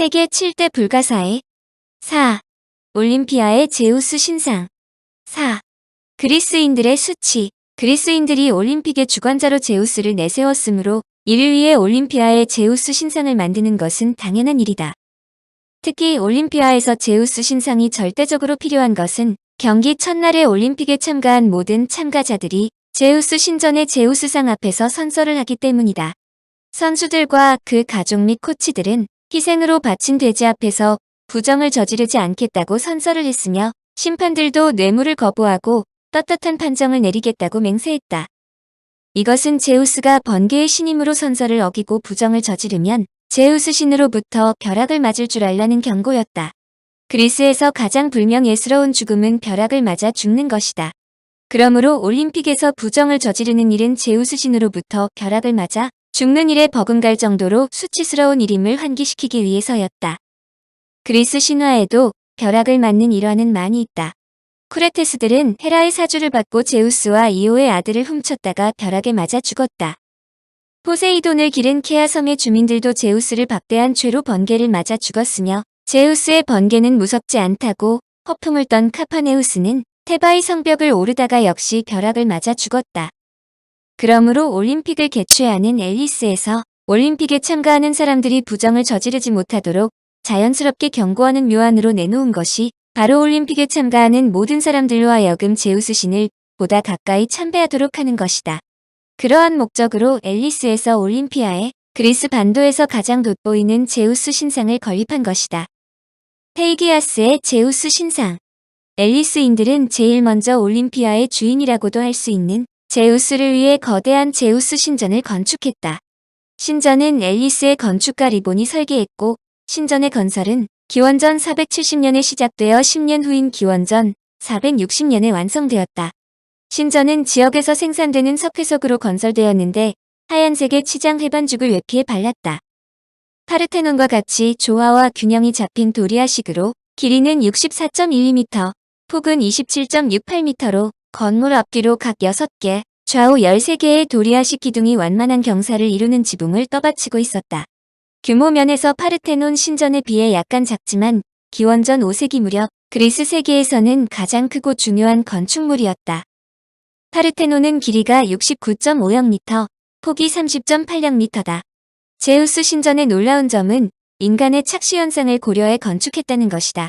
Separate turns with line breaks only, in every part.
세계 7대 불가사의 4. 올림피아의 제우스 신상 4. 그리스인들의 수치 그리스인들이 올림픽의 주관자로 제우스를 내세웠으므로 이를 위해 올림피아의 제우스 신상을 만드는 것은 당연한 일이다. 특히 올림피아에서 제우스 신상이 절대적으로 필요한 것은 경기 첫날에 올림픽에 참가한 모든 참가자들이 제우스 신전의 제우스상 앞에서 선서를 하기 때문이다. 선수들과 그 가족 및 코치들은 희생으로 바친 돼지 앞에서 부정을 저지르지 않겠다고 선서를 했으며 심판들도 뇌물을 거부하고 떳떳한 판정을 내리겠다고 맹세했다. 이것은 제우스가 번개의 신임으로 선서를 어기고 부정을 저지르면 제우스 신으로부터 벼락을 맞을 줄 알라는 경고였다. 그리스에서 가장 불명예스러운 죽음은 벼락을 맞아 죽는 것이다. 그러므로 올림픽에서 부정을 저지르는 일은 제우스 신으로부터 벼락을 맞아 죽는 일에 버금갈 정도로 수치스러운 일임을 환기시키기 위해서였다. 그리스 신화에도 벼락을 맞는 일화는 많이 있다. 쿠레테스들은 헤라의 사주를 받고 제우스와 이오의 아들을 훔쳤다가 벼락에 맞아 죽었다. 포세이돈을 기른 케아 섬의 주민들도 제우스를 박대한 죄로 번개를 맞아 죽었으며 제우스의 번개는 무섭지 않다고 허풍을 떤 카파네우스는 테바의 성벽을 오르다가 역시 벼락을 맞아 죽었다. 그러므로 올림픽을 개최하는 앨리스에서 올림픽에 참가하는 사람들이 부정을 저지르지 못하도록 자연스럽게 경고하는 묘안으로 내놓은 것이 바로 올림픽에 참가하는 모든 사람들로 하여금 제우스 신을 보다 가까이 참배하도록 하는 것이다. 그러한 목적으로 앨리스에서 올림피아에 그리스 반도에서 가장 돋보이는 제우스 신상을 건립한 것이다. 페이기아스의 제우스 신상 앨리스인들은 제일 먼저 올림피아의 주인이라고도 할 수 있는 제우스를 위해 거대한 제우스 신전을 건축했다. 신전은 앨리스의 건축가 리본이 설계했고 신전의 건설은 기원전 470년에 시작되어 10년 후인 기원전 460년에 완성되었다. 신전은 지역에서 생산되는 석회석으로 건설되었는데 하얀색의 치장 해반죽을 외피에 발랐다. 파르테논과 같이 조화와 균형이 잡힌 도리아식으로 길이는 64.12m, 폭은 27.68m로 건물 앞뒤로 각 6개, 좌우 13개의 도리아식 기둥이 완만한 경사를 이루는 지붕을 떠받치고 있었다. 규모 면에서 파르테논 신전에 비해 약간 작지만 기원전 5세기 무렵 그리스 세계에서는 가장 크고 중요한 건축물이었다. 파르테논은 길이가 69.50m, 폭이 30.80m다. 제우스 신전의 놀라운 점은 인간의 착시 현상을 고려해 건축했다는 것이다.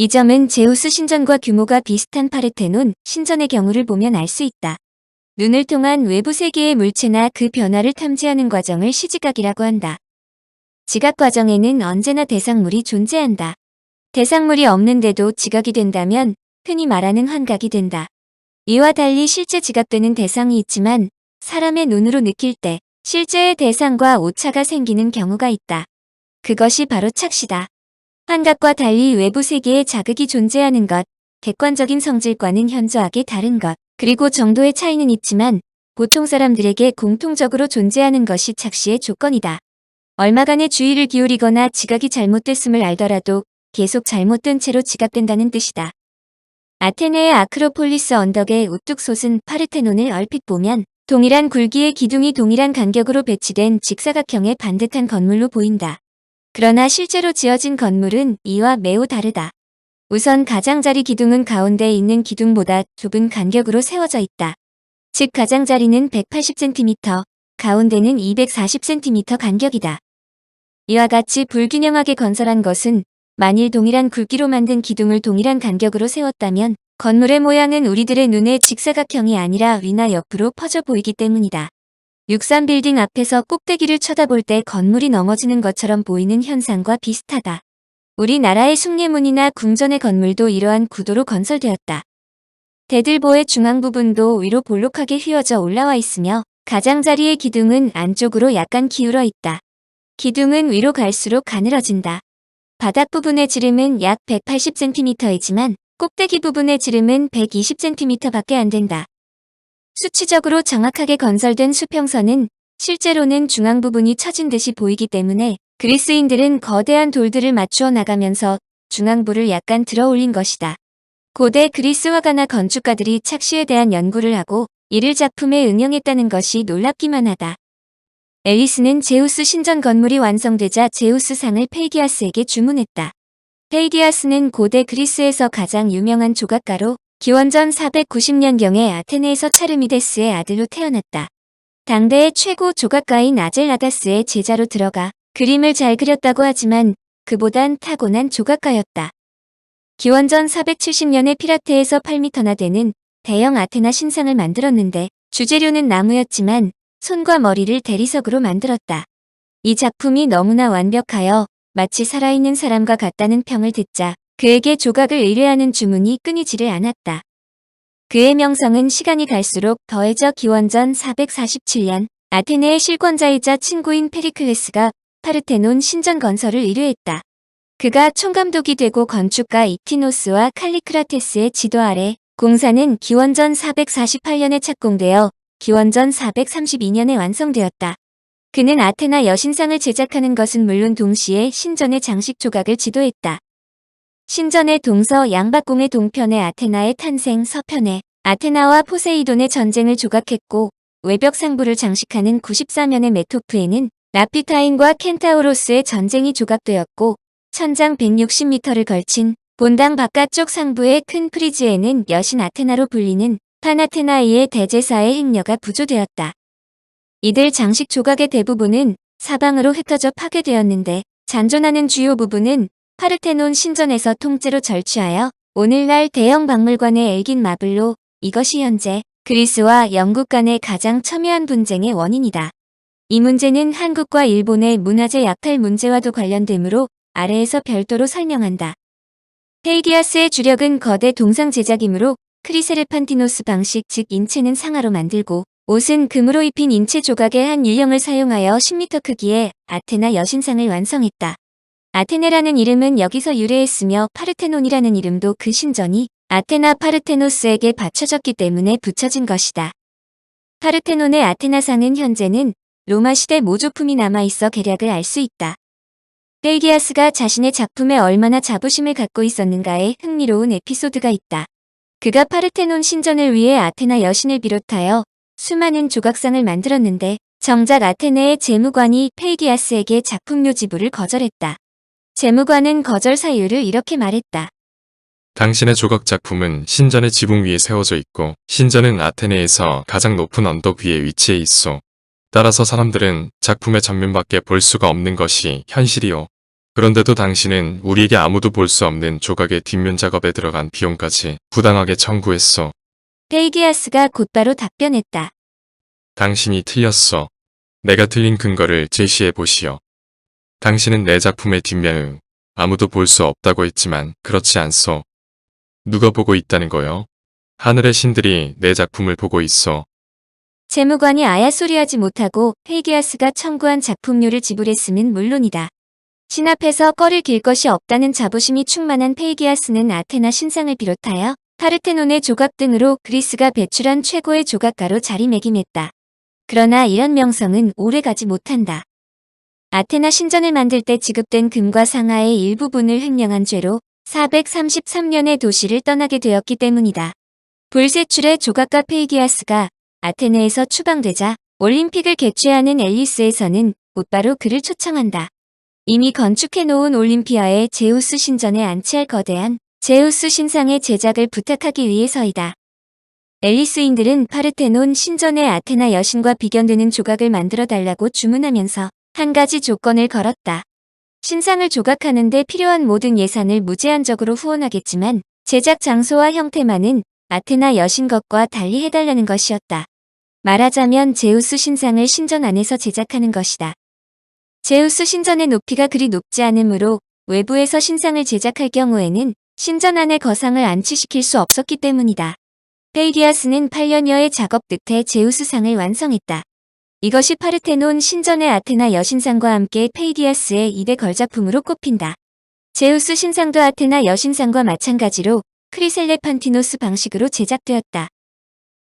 이 점은 제우스 신전과 규모가 비슷한 파르테논 신전의 경우를 보면 알 수 있다. 눈을 통한 외부 세계의 물체나 그 변화를 탐지하는 과정을 시지각이라고 한다. 지각 과정에는 언제나 대상물이 존재한다. 대상물이 없는데도 지각이 된다면 흔히 말하는 환각이 된다. 이와 달리 실제 지각되는 대상이 있지만 사람의 눈으로 느낄 때 실제의 대상과 오차가 생기는 경우가 있다. 그것이 바로 착시다. 환각과 달리 외부 세계에 자극이 존재하는 것, 객관적인 성질과는 현저하게 다른 것, 그리고 정도의 차이는 있지만 보통 사람들에게 공통적으로 존재하는 것이 착시의 조건이다. 얼마간의 주의를 기울이거나 지각이 잘못됐음을 알더라도 계속 잘못된 채로 지각된다는 뜻이다. 아테네의 아크로폴리스 언덕에 우뚝 솟은 파르테논을 얼핏 보면 동일한 굵기의 기둥이 동일한 간격으로 배치된 직사각형의 반듯한 건물로 보인다. 그러나 실제로 지어진 건물은 이와 매우 다르다. 우선 가장자리 기둥은 가운데 있는 기둥보다 좁은 간격으로 세워져 있다. 즉 가장자리는 180cm, 가운데는 240cm 간격이다. 이와 같이 불균형하게 건설한 것은 만일 동일한 굵기로 만든 기둥을 동일한 간격으로 세웠다면 건물의 모양은 우리들의 눈에 직사각형이 아니라 위나 옆으로 퍼져 보이기 때문이다. 63빌딩 앞에서 꼭대기를 쳐다볼 때 건물이 넘어지는 것처럼 보이는 현상과 비슷하다. 우리나라의 숭례문이나 궁전의 건물도 이러한 구도로 건설되었다. 대들보의 중앙 부분도 위로 볼록하게 휘어져 올라와 있으며 가장자리의 기둥은 안쪽으로 약간 기울어 있다. 기둥은 위로 갈수록 가늘어진다. 바닥 부분의 지름은 약 180cm이지만 꼭대기 부분의 지름은 120cm 밖에 안 된다. 수치적으로 정확하게 건설된 수평선은 실제로는 중앙 부분이 처진 듯이 보이기 때문에 그리스인들은 거대한 돌들을 맞추어 나가면서 중앙부를 약간 들어 올린 것이다. 고대 그리스 화가나 건축가들이 착시에 대한 연구를 하고 이를 작품에 응용했다는 것이 놀랍기만 하다. 앨리스는 제우스 신전 건물이 완성되자 제우스 상을 페이디아스에게 주문했다. 페이디아스는 고대 그리스에서 가장 유명한 조각가로 기원전 490년경에 아테네에서 차르미데스의 아들로 태어났다. 당대의 최고 조각가인 아젤라다스의 제자로 들어가 그림을 잘 그렸다고 하지만 그보단 타고난 조각가였다. 기원전 470년에 피라테에서 8m나 되는 대형 아테나 신상을 만들었는데 주재료는 나무였지만 손과 머리를 대리석으로 만들었다. 이 작품이 너무나 완벽하여 마치 살아있는 사람과 같다는 평을 듣자 그에게 조각을 의뢰하는 주문이 끊이지를 않았다. 그의 명성은 시간이 갈수록 더해져 기원전 447년 아테네의 실권자이자 친구인 페리클레스가 파르테논 신전 건설을 의뢰했다. 그가 총감독이 되고 건축가 이티노스와 칼리크라테스의 지도 아래 공사는 기원전 448년에 착공되어 기원전 432년에 완성되었다. 그는 아테나 여신상을 제작하는 것은 물론 동시에 신전의 장식 조각을 지도했다. 신전의 동서 양박궁의 동편에 아테나의 탄생 서편에 아테나와 포세이돈의 전쟁을 조각했고 외벽 상부를 장식하는 94면의 메토프에는 라피타인과 켄타우로스의 전쟁이 조각되었고 천장 160m를 걸친 본당 바깥쪽 상부의 큰 프리즈에는 여신 아테나로 불리는 파나테나이의 대제사의 행녀가 부조되었다. 이들 장식 조각의 대부분은 사방으로 흩어져 파괴되었는데 잔존하는 주요 부분은 파르테논 신전에서 통째로 절취하여 오늘날 대형 박물관에 엘긴 마블로 이것이 현재 그리스와 영국 간의 가장 첨예한 분쟁의 원인이다. 이 문제는 한국과 일본의 문화재 약탈 문제와도 관련되므로 아래에서 별도로 설명한다. 페이디아스의 주력은 거대 동상 제작이므로 크리세르판티노스 방식 즉 인체는 상하로 만들고 옷은 금으로 입힌 인체 조각의 한 유형을 사용하여 10m 크기의 아테나 여신상을 완성했다. 아테네라는 이름은 여기서 유래했으며 파르테논이라는 이름도 그 신전이 아테나 파르테노스에게 바쳐졌기 때문에 붙여진 것이다. 파르테논의 아테나상은 현재는 로마 시대 모조품이 남아있어 계략을 알 수 있다. 벨기아스가 자신의 작품에 얼마나 자부심을 갖고 있었는가에 흥미로운 에피소드가 있다. 그가 파르테논 신전을 위해 아테나 여신을 비롯하여 수많은 조각상을 만들었는데 정작 아테네의 재무관이 페이기아스에게 작품료 지불을 거절했다. 재무관은 거절 사유를 이렇게 말했다.
당신의 조각 작품은 신전의 지붕 위에 세워져 있고 신전은 아테네에서 가장 높은 언덕 위에 위치해 있어. 따라서 사람들은 작품의 전면밖에 볼 수가 없는 것이 현실이요. 그런데도 당신은 우리에게 아무도 볼 수 없는 조각의 뒷면 작업에 들어간 비용까지 부당하게 청구했어.
페이기아스가 곧바로 답변했다.
당신이 틀렸어. 내가 틀린 근거를 제시해 보시오. 당신은 내 작품의 뒷면을 아무도 볼 수 없다고 했지만 그렇지 않소. 누가 보고 있다는 거요? 하늘의 신들이 내 작품을 보고 있어.
재무관이 아야소리하지 못하고 페이기아스가 청구한 작품료를 지불했음은 물론이다. 신 앞에서 꺼를 길 것이 없다는 자부심이 충만한 페이기아스는 아테나 신상을 비롯하여 파르테논의 조각 등으로 그리스가 배출한 최고의 조각가로 자리매김했다. 그러나 이런 명성은 오래가지 못한다. 아테나 신전을 만들 때 지급된 금과 상하의 일부분을 횡령한 죄로 433년에 도시를 떠나게 되었기 때문이다. 불세출의 조각가 페이기아스가 아테네에서 추방되자 올림픽을 개최하는 앨리스에서는 곧바로 그를 초청한다. 이미 건축해놓은 올림피아의 제우스 신전에 안치할 거대한 제우스 신상의 제작을 부탁하기 위해서이다. 앨리스인들은 파르테논 신전의 아테나 여신과 비견되는 조각을 만들어 달라고 주문하면서 한 가지 조건을 걸었다. 신상을 조각하는 데 필요한 모든 예산을 무제한적으로 후원하겠지만 제작 장소와 형태만은 아테나 여신 것과 달리 해달라는 것이었다. 말하자면 제우스 신상을 신전 안에서 제작하는 것이다. 제우스 신전의 높이가 그리 높지 않으므로 외부에서 신상을 제작할 경우에는 신전 안에 거상을 안치시킬 수 없었기 때문이다. 페이디아스는 8년여의 작업 끝에 제우스상을 완성했다. 이것이 파르테논 신전의 아테나 여신상과 함께 페이디아스의 2대 걸작품으로 꼽힌다. 제우스 신상도 아테나 여신상과 마찬가지로 크리셀레판티노스 방식으로 제작되었다.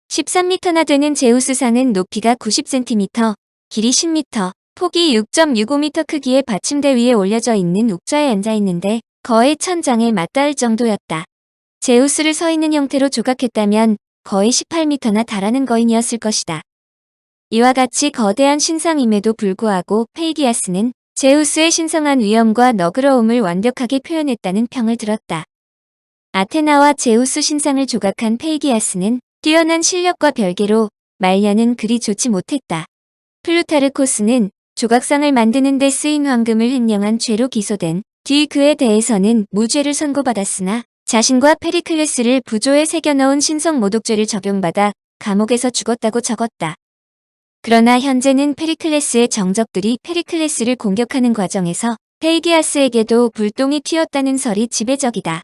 13m나 되는 제우스 상은 높이가 90cm, 길이 10m, 폭이 6.65m 크기의 받침대 위에 올려져 있는 옥좌에 앉아 있는데 거의 천장에 맞닿을 정도였다. 제우스를 서 있는 형태로 조각했다면 거의 18m나 달하는 거인이었을 것이다. 이와 같이 거대한 신상임에도 불구하고 페이기아스는 제우스의 신성한 위엄과 너그러움을 완벽하게 표현했다는 평을 들었다. 아테나와 제우스 신상을 조각한 페이기아스는 뛰어난 실력과 별개로 말년은 그리 좋지 못했다. 플루타르코스는 조각상을 만드는 데 쓰인 황금을 횡령한 죄로 기소된 뒤 그에 대해서는 무죄를 선고받았으나 자신과 페리클레스를 부조에 새겨넣은 신성 모독죄를 적용받아 감옥에서 죽었다고 적었다. 그러나 현재는 페리클레스의 정적들이 페리클레스를 공격하는 과정에서 페이기아스에게도 불똥이 튀었다는 설이 지배적이다.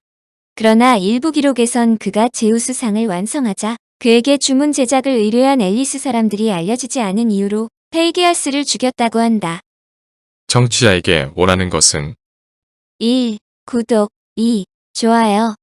그러나 일부 기록에선 그가 제우스상을 완성하자 그에게 주문 제작을 의뢰한 앨리스 사람들이 알려지지 않은 이유로 페이기아스를 죽였다고 한다.
청취자에게 원하는 것은
1. 구독 2. 좋아요